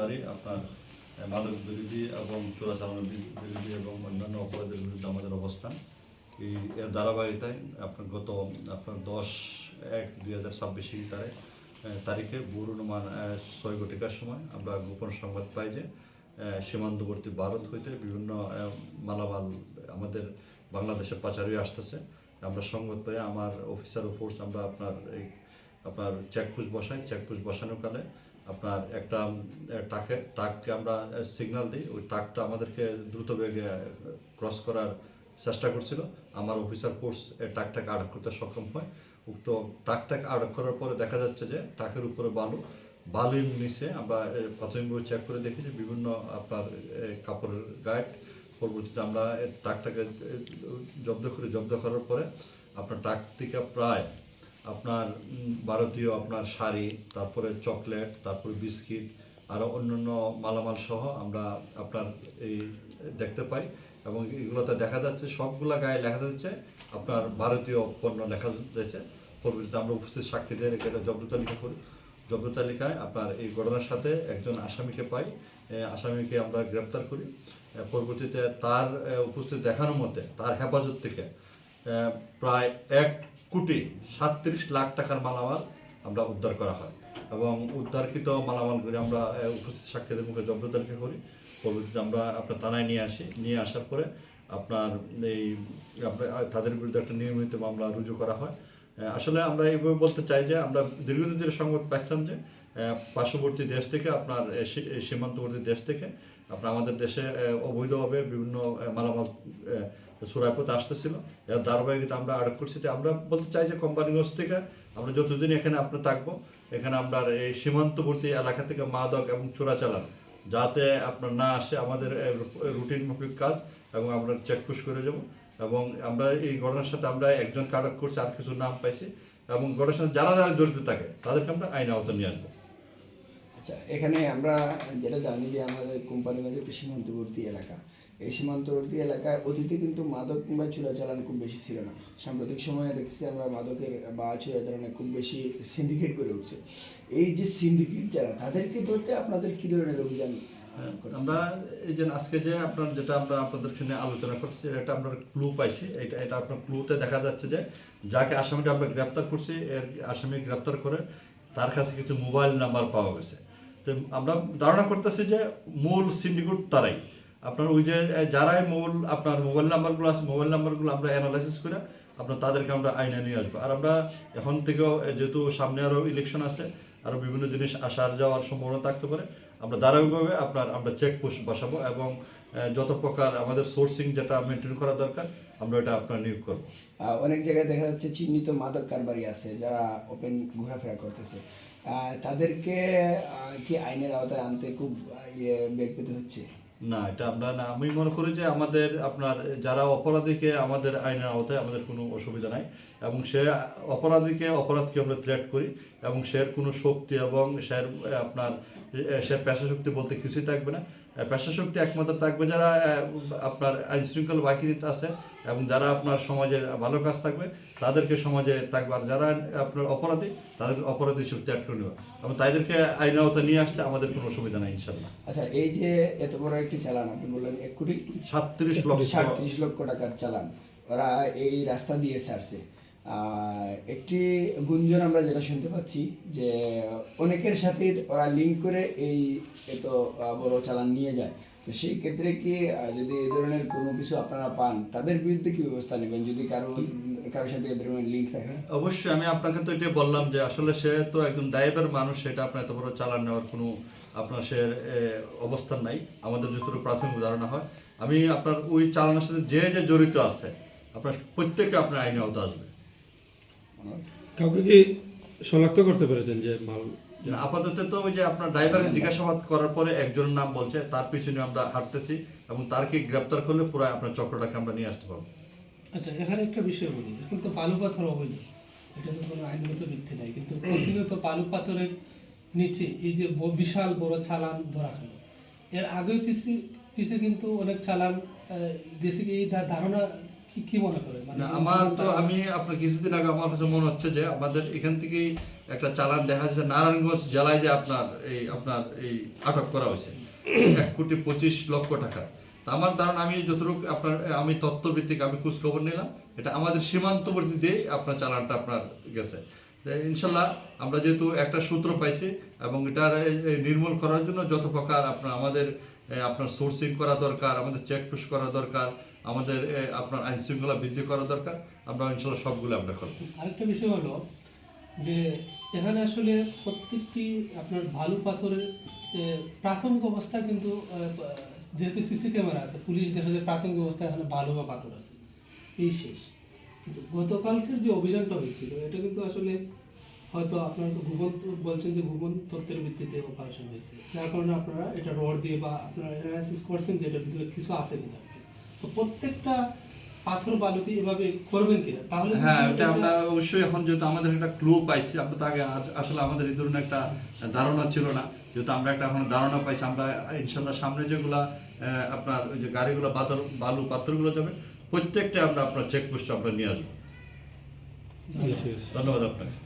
বাড়ি আপনার মাদক বিরোধী এবং চোরাচালান বিরোধী এবং অন্যান্য অপরাধের বিরুদ্ধে আমাদের অবস্থান। এই, এর ধারাবাহিকতায় আপনার গত, আপনার দশ এক দুই হাজার ছাব্বিশ তারিখ তারিখে ভোর অনুমান ছয় ঘটিকার সময় আমরা গোপন সংবাদ পাই যে সীমান্তবর্তী ভারত হইতে বিভিন্ন মালামাল আমাদের বাংলাদেশে পাচারি আসতেছে। আমরা সংবাদ পাই, আমার অফিসার ফোর্স আমরা আপনার এই, আপনার চেকপোস্ট বসাই। চেকপোস্ট বসানোর কালে আপনার একটা টাকে টাককে আমরা সিগন্যাল দিই। ওই টাকটা আমাদেরকে দ্রুত বেগে ক্রস করার চেষ্টা করছিল। আমার অফিসার ফোর্স টাকটাকে আটক করতে সক্ষম হয়। উক্ত টাকটাকে আটক করার পরে দেখা যাচ্ছে যে টাকের উপরে বালু, বালির নিচে আমরা প্রাথমিকভাবে চেক করে দেখি যে বিভিন্ন আপনার কাপড়ের গাইড পরবর্তীতে আমরা টাকটাকে জব্দ করি। জব্দ করার পরে আপনার টাক থেকে প্রায় আপনার ভারতীয় আপনার শাড়ি, তারপরে চকলেট, তারপরে বিস্কিট আরও অন্যান্য মালামাল সহ আমরা আপনার এই দেখতে পাই এবং এগুলোতে দেখা যাচ্ছে সবগুলা গায়ে লেখা যাচ্ছে আপনার ভারতীয় পণ্য লেখা যাচ্ছে পরবর্তীতে আমরা উপস্থিত সাক্ষীদের এটা জব্দ তালিকা করি। জব্দ তালিকায় আপনার এই ঘটনার সাথে একজন আসামিকে পাই আসামিকে আমরা গ্রেপ্তার করি। পরবর্তীতে তার উপস্থিত দেখানোর মতে তার হেফাজত থেকে প্রায় এক কোটি সাতত্রিশ লাখ টাকার মালামাল আমরা উদ্ধার করা হয়। এবং উদ্ধারকৃত মালামালগুলি আমরা উপস্থিত সাক্ষীদের মুখে জব্দ করি। পরবর্তীতে আমরা আপনার থানায় নিয়ে আসি। নিয়ে আসার পরে আপনার এই তাদের বিরুদ্ধে একটা নিয়মিত মামলা রুজু করা হয়। আসলে আমরা এইভাবে বলতে চাই যে আমরা দীর্ঘদিন ধরে সংবাদ পাইছিলাম যে পার্শ্ববর্তী দেশ থেকে আপনার সীমান্তবর্তী দেশ থেকে আপনার আমাদের দেশে অবৈধভাবে বিভিন্ন মালামাল সুরাপথে আসতেছিল। এর ধারাবাহিকতা আমরা আটক করছি আমরা বলতে চাই যে কোম্পানিগঞ্জ থেকে আমরা যতদিন এখানে আপনার থাকব, এখানে আপনার এই সীমান্তবর্তী এলাকা থেকে মাদক এবং চোরাচালান যাতে আপনার না আসে আমাদের রুটিন মাফিক কাজ এবং আমরা চেকপুশ করে যাব। এবং আমরা এই ঘটনার সাথে আমরা একজনকে আটক করছি, আর কিছু নাম পাইছি। এবং ঘটনার সাথে যারা যারা জড়িত থাকে, তাদেরকে আমরা আইন আওতা নিয়ে আসব। আচ্ছা এখানে আমরা যেটা জানি যে আমাদের কোম্পানিগঞ্জ একটি সীমান্তবর্তী এলাকা। এই সীমান্তবর্তী এলাকায় অতীতে কিন্তু মাদক কিংবা চোরাচালান খুব বেশি ছিল না। সাম্প্রতিক সময়ে দেখছি আমরা মাদকের বা চোরাচালানে খুব বেশি সিন্ডিকেট করে উঠছে। এই যে সিন্ডিকেট যারা, তাদেরকে ধরতে আপনাদের কী ধরনের অভিযান আমরা এই যে আজকে যে আপনার যেটা আমরা আপনাদের সঙ্গে আলোচনা করছি, এটা আমরা ক্লু পাইছি। এটা এটা আপনার ক্লুতে দেখা যাচ্ছে যে যাকে আসামিটা আমরা গ্রেপ্তার করছি, এর আসামি গ্রেপ্তার করে তার কাছে কিছু মোবাইল নাম্বার পাওয়া গেছে। আমরা ধারণা করতেছি যে মূল সিন্ডিকেট তারাই। আপনার ওই যে যারাই মূল, আপনার মোবাইল নাম্বারগুলো আছে, মোবাইল নাম্বারগুলো আমরা অ্যানালাইসিস করে আপনার তাদেরকে আমরা আইনে নিয়ে আসব। আর আমরা এখন থেকেও যেহেতু সামনে আরও ইলেকশন আছে আরও বিভিন্ন জিনিস আসার যাওয়ার সম্ভাবনা থাকতে পারে, আমরা ধারাবাহিকভাবে আপনার আমরা চেক পোস্ট বসাবো এবং যত প্রকার আমাদের সোর্সিং যেটা মেনটেন করা দরকার, আমরা এটা আপনার নিয়োগ করব। অনেক জায়গায় দেখা যাচ্ছে চিহ্নিত মাদক কারবারি আছে, যারা ওপেন ঘোরাফেরা করতেছে। তাদেরকে কি আইনের আওতায় আনতে খুব ইয়ে বেগ পেতে হচ্ছে? না, এটা আমরা না, আমি মনে করি যে আমাদের, আপনার, যারা অপরাধীকে আমাদের আইনের আওতায় আমাদের কোনো অসুবিধা নাই এবং সে অপরাধীকে অপরাধকে আমরা থ্রেট করি এবং সে কোনো শক্তি এবং সে আপনার সে পেশা শক্তি বলতে কিছুই থাকবে না। পেশা শক্তি একমাত্র থাকবে যারা আপনার আইন শৃঙ্খলা বাহিনীতে আছে এবং যারা আপনার সমাজের ভালো কাজ থাকবে তাদেরকে সমাজে থাকবে। আর যারা আপনার অপরাধী তাদের অপরাধী শক্তি করে নেবে। এবং তাদেরকে আইন আওতায় নিয়ে আসতে আমাদের কোনো অসুবিধা নাই ইনশাল্লাহ আচ্ছা এই যে এত বড় একটি চালান আপনি বললেন এক কোটি? সাতত্রিশ লক্ষ। সাতত্রিশ লক্ষ টাকার চালান। ওরা এই রাস্তা দিয়ে ছাড়ছে। আর একটি গুঞ্জন আমরা যেটা শুনতে পাচ্ছি যে অনেকের সাথে ওরা লিঙ্ক করে এই এত বড় চালান নিয়ে যায়। তো সেই ক্ষেত্রে কি যদি এ ধরনের কোনো কিছু আপনারা পান, তাদের বিরুদ্ধে কি ব্যবস্থা নেবেন? যদি কারও, কারোর সাথে এ ধরনের লিঙ্ক থাকে? অবশ্যই, আমি আপনাকে তো এটাই বললাম যে আসলে সে তো একজন ড্রাইভার মানুষ, সেটা আপনার এত বড় চালান নেওয়ার কোনো আপনার সে অবস্থান নাই। আমাদের যতটুকু প্রাথমিক ধারণা হয়। আমি আপনার ওই চালানের সাথে যে যে জড়িত আছে, আপনার প্রত্যেকে আপনার আইনে আওতা আসবে। কাউকে কি শনাক্ত করতে পেরেছেন যে মাল? আপাতত তো ওই যে আপনার ড্রাইভারের জিজ্ঞাসাবাদ করার পরে একজনের নাম বলছে তার পিছনে আমরা হাঁটতেছি এবং তারকে গ্রেপ্তার করলে পুরো আপনার চক্রটাকে আমরা নিয়ে আসতে পারব। আচ্ছা এখানে একটা বিষয় বলি এখন তো বালু পাথর অবৈধ এটা তো কোনো আইনগত ভিত্তি নাই কিন্তু প্রতিনিয়ত বালু পাথরের নিচে এই যে বিশাল বড় চালান ধরা খেলো এর আগে পিছে পিছে কিন্তু অনেক চালান গেছে কি এই ধারণা কি কি কি মনে করেন মানে আমার তো আমি আপনার কিছুদিন আগে আমার কাছে মনে হচ্ছে যে আমাদের এখান থেকেই একটা চালান দেখা যাচ্ছে নারায়ণগঞ্জ জেলায় যে আপনার এই আপনার এই আটক করা হয়েছে। এক কোটি পঁচিশ লক্ষ টাকা। তা আমার ধারণা আমি যতটুকু আপনার আমি তত্ত্বভিত্তিক আমি খোঁজ খবর নিলাম এটা আমাদের সীমান্তবর্তী দিয়েই আপনার চালানটা আপনার গেছে। ইনশাল্লাহ আমরা যেহেতু একটা সূত্র পাইছি এবং এটার নির্মূল করার জন্য যত প্রকার আপনার আমাদের আপনার সোর্সিং করা দরকার আমাদের চেক পুশ করা দরকার আমাদের আপনার আইন শৃঙ্খলা বৃদ্ধি করা দরকার। আমরা ইনশাল্লাহ সবগুলো আমরা করব। আরেকটা বিষয় হলো যে, এখানে আসলে প্রত্যেকটি আপনার ভালু পাথরের প্রাথমিক অবস্থা কিন্তু যেহেতু সিসি ক্যামেরা আছে, পুলিশ দেখা যায় প্রাথমিক অবস্থা এখানে ভালো বা পাথর আছে। এই শেষ। কিন্তু গতকালকের যে অভিযানটা হয়েছিল, এটা কিন্তু আসলে হয়তো আপনারা তো ভূগোল বলছেন যে ভূগোল তথ্যের ভিত্তিতে অপারেশন হয়েছে। যার কারণে আপনারা এটা রড দিয়ে বা আপনারা অ্যানালাইসিস করছেন যে এটার ভিতরে কিছু আছে কিনা। তো প্রত্যেকটা পাথর বালুকে এভাবে করবেন কিনা? তাহলে হ্যাঁ এটা আমরা অবশ্যই এখন যেহেতু আমাদের একটা ক্লু পাইছি আমরা তো আগে আসলে আমাদের এই ধরনের একটা ধারণা ছিল না। যেহেতু আমরা একটা এখন ধারণা পাইছি আমরা ইনশাল্লাহ সামনে যেগুলা আহ, আপনার ওই যে গাড়িগুলো পাথর বালু পাথরগুলো যাবে প্রত্যেকটা আমরা আপনার চেক পোস্টে আমরা নিয়ে আসব। ধন্যবাদ আপনাকে।